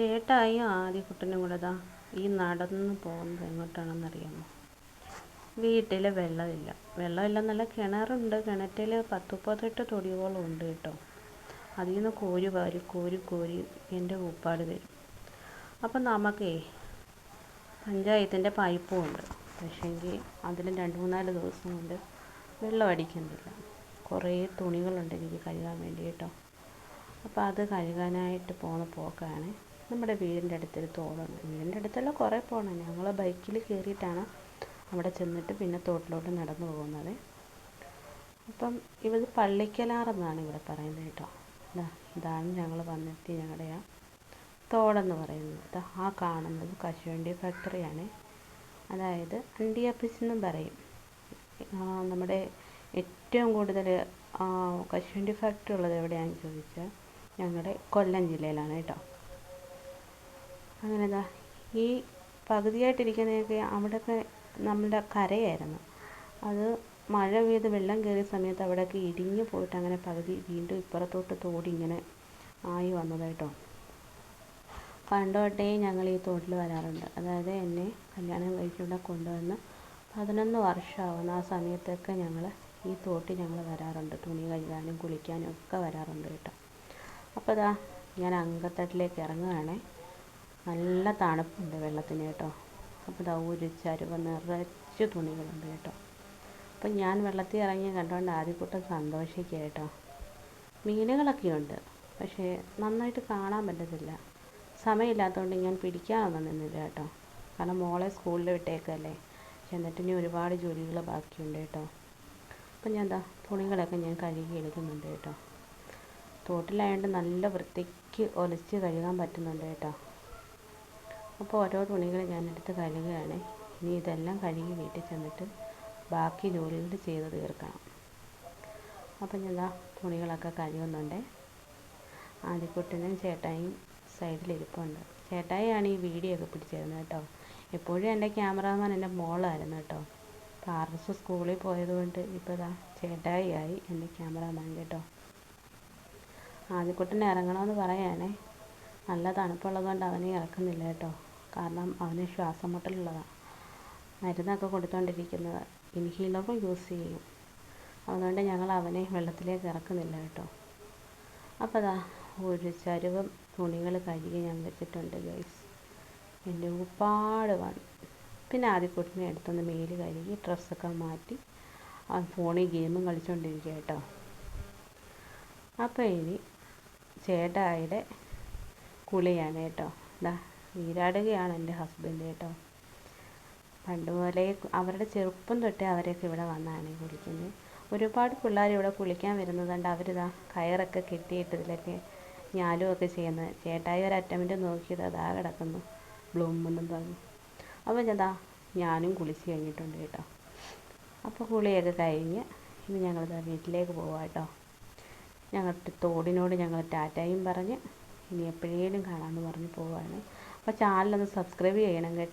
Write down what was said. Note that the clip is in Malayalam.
ചേട്ടായും ആദ്യക്കുട്ടനും കൂടെ ഇതാ ഈ നടന്ന് പോകുന്നത് എങ്ങോട്ടാണെന്നറിയാമോ? വീട്ടിൽ വെള്ളമില്ല. വെള്ളമില്ലെന്നല്ല കിണറുണ്ട്. കിണറ്റിൽ പത്ത് മുപ്പത്തെട്ട് തൊടിയോളം ഉണ്ട് കേട്ടോ. അതിൽ നിന്ന് കോരി വാരി കോരി കോരി എന്റെ ഉപ്പാട് തരും. അപ്പം നമുക്കേ പഞ്ചായത്തിന്റെ പൈപ്പും ഉണ്ട് പക്ഷേങ്കിൽ അതിലും രണ്ട് മൂന്നാൽ ദിവസം കൊണ്ട് വെള്ളം അടിക്കുന്നില്ല. കുറേ തുണികളുണ്ട് എനിക്ക് കഴുകാൻ വേണ്ടി കേട്ടോ. അപ്പോൾ അത് കഴുകാനായിട്ട് പോകുന്ന പോക്കാണ്. നമ്മുടെ വീടിന്റെ അടുത്തൊരു തോടുണ്ട്. വീടിന്റെ അടുത്തല്ല കുറേ പോകണം ഞങ്ങൾ ബൈക്കിൽ കയറിയിട്ടാണ് അവിടെ ചെന്നിട്ട് പിന്നെ തോട്ടിലോട്ട് നടന്നു പോകുന്നത്. അപ്പം ഇത് പള്ളിക്കലാറെന്നാണ് ഇവിടെ പറയുന്നത് കേട്ടോ. ഇതാ ഇതാണ് ഞങ്ങൾ വന്നെത്തി ഞങ്ങളുടെ ആ തോടെന്ന് പറയുന്നത്. ആ കാണുന്നത് കശുവണ്ടി ഫാക്ടറിയാണ്. അതായത് അണ്ടിയപ്പിസ് എന്നും പറയും. നമ്മുടെ ഏറ്റവും കൂടുതൽ കശുവണ്ടി ഫാക്ടറി ഉള്ളത് എവിടെയാണെന്ന് ചോദിച്ചാൽ ഞങ്ങളുടെ കൊല്ലം ജില്ലയിലാണ് കേട്ടോ. അങ്ങനെ ഈ പകുതിയായിട്ടിരിക്കുന്നതൊക്കെ അവിടെയൊക്കെ നമ്മുടെ കരയായിരുന്നു. അത് മഴ പെയ്ത് വെള്ളം കയറിയ സമയത്ത് അവിടെയൊക്കെ ഇടിഞ്ഞു പോയിട്ട് അങ്ങനെ പകുതി വീണ്ടും ഇപ്പുറത്തോട്ട് തോടി ഇങ്ങനെ ആയി വന്നത് കേട്ടോ പണ്ടോട്ടേ ഞങ്ങൾ ഈ തോട്ടിൽ വരാറുണ്ട്. അതായത് എന്നെ കല്യാണം കഴിച്ചുകൊണ്ട് കൊണ്ടുവന്ന് പതിനൊന്ന് വർഷമാവുന്ന ആ സമയത്തൊക്കെ ഞങ്ങൾ ഈ തോട്ടിൽ ഞങ്ങൾ വരാറുണ്ട്. തുണി കഴുകാനും കുളിക്കാനും ഒക്കെ വരാറുണ്ട് കേട്ടോ. അപ്പോൾ ഇതാ ഞാൻ അങ്കത്തട്ടിലേക്ക് ഇറങ്ങുകയാണേ. നല്ല തണുപ്പുണ്ട് വെള്ളത്തിന് കേട്ടോ. അപ്പോൾ ഇതാ ഒരു ചരുവ നിറച്ച് തുണികളുണ്ട് കേട്ടോ. അപ്പം ഞാൻ വെള്ളത്തിൽ ഇറങ്ങി കണ്ടുകൊണ്ട് ആദ്യക്കൂട്ടം സന്തോഷിക്കുക കേട്ടോ. മീനുകളൊക്കെ ഉണ്ട് പക്ഷേ നന്നായിട്ട് കാണാൻ പറ്റത്തില്ല. സമയമില്ലാത്തതുകൊണ്ട് ഞാൻ പിടിക്കാനൊന്നും നിന്നില്ല കേട്ടോ. കാരണം മോളെ സ്കൂളിൽ വിട്ടേക്കല്ലേ. എന്നിട്ട് ഇനി ഒരുപാട് ജോലികൾ ബാക്കിയുണ്ട് കേട്ടോ. അപ്പം ഞാൻ എന്താ തുണികളൊക്കെ ഞാൻ കഴുകി എടുക്കുന്നുണ്ട് കേട്ടോ. തോട്ടിലായതുകൊണ്ട് നല്ല വൃത്തിക്ക് ഒലച്ച് കഴുകാൻ പറ്റുന്നുണ്ട് കേട്ടോ. അപ്പോൾ ഓരോ തുണികൾ ഞാൻ എടുത്ത് കഴുകുകയാണ്. ഇനി ഇതെല്ലാം കഴുകി വീട്ടിൽ ചെന്നിട്ട് ബാക്കി ജോലികൾ ചെയ്ത് തീർക്കണം. അപ്പം ഞാൻ തുണികളൊക്കെ കഴുകുന്നുണ്ട്. ആദ്യക്കുട്ടനും ചേട്ടായും സൈഡിലിരിപ്പുണ്ട്. ചേട്ടായിയാണ് ഈ വീഡിയോ ഒക്കെ പിടിച്ചിരുന്നത് കേട്ടോ. എപ്പോഴും എന്റെ ക്യാമറാമാൻ എന്റെ മോളായിരുന്നു കേട്ടോ. അപ്പോൾ ആർ എസ് സ്കൂളിൽ പോയതുകൊണ്ട് ഇപ്പോൾ ഇതാ ചേട്ടായിയായി എന്റെ ക്യാമറാമാൻ കേട്ടോ. ആദ്യക്കുട്ടനെ ഇറങ്ങണമെന്ന് പറയാനേ നല്ല തണുപ്പുള്ളതുകൊണ്ട് അവനെ ഇറക്കുന്നില്ല കേട്ടോ. കാരണം അവന് ശ്വാസം മുട്ടലുള്ളതാണ് മരുന്നൊക്കെ കൊടുത്തുകൊണ്ടിരിക്കുന്നത് ഇൻഹീലറും യൂസ് ചെയ്യും. അതുകൊണ്ട് ഞങ്ങൾ അവനെ വെള്ളത്തിലേക്ക് ഇറക്കുന്നില്ല കേട്ടോ. അപ്പോൾ അതാ ഒരു ചരുവം തുണികൾ കഴുകി ഞാൻ വെച്ചിട്ടുണ്ട് ഗൈസ്. എന്റെ ഉപ്പാട് വന്നു. പിന്നെ ആദ്യക്കുട്ടിനെ എടുത്തൊന്ന് മേൽ കഴുകി ഡ്രസ്സൊക്കെ മാറ്റി അവൻ ഫോണിൽ ഗെയിമും കളിച്ചുകൊണ്ടിരിക്കുക കേട്ടോ. അപ്പോൾ ഇനി ചേട്ടായിയുടെ കുളിയാണ് കേട്ടോ. ഇതാ നീരാടുകയാണ് എന്റെ ഹസ്ബൻഡ് കേട്ടോ. പണ്ട് മുതലേ അവരുടെ ചെറുപ്പം തൊട്ടേ അവരൊക്കെ ഇവിടെ വന്നാണ് കുളിക്കുന്നത്. ഒരുപാട് പിള്ളേർ ഇവിടെ കുളിക്കാൻ വരുന്നതുകൊണ്ട് അവരിതാ കയറൊക്കെ കെട്ടിയിട്ട് ഇതിലൊക്കെ ഞാലുമൊക്കെ ചെയ്യുന്നത്. ചേട്ടായി ഒരു അറ്റംപ്റ്റ് നോക്കിയത് അതാ കിടക്കുന്നു. ബ്ലൂമെന്നും പറഞ്ഞു. അപ്പോൾ ദാ ഞാനും കുളിച്ച് കഴിഞ്ഞിട്ടുണ്ട് കേട്ടോ. അപ്പോൾ കുളിയൊക്കെ കഴിഞ്ഞ് ഇനി ഞങ്ങളിതാ വീട്ടിലേക്ക് പോവാം കേട്ടോ. ഞങ്ങളുടെ തോടിനോട് ഞങ്ങൾ ടാറ്റായും പറഞ്ഞ് ഇനി എപ്പോഴേലും കാണാമെന്ന് പറഞ്ഞ് പോവാണ്. അപ്പോൾ ചാനലൊന്ന് സബ്സ്ക്രൈബ് ചെയ്യണം കേട്ടോ.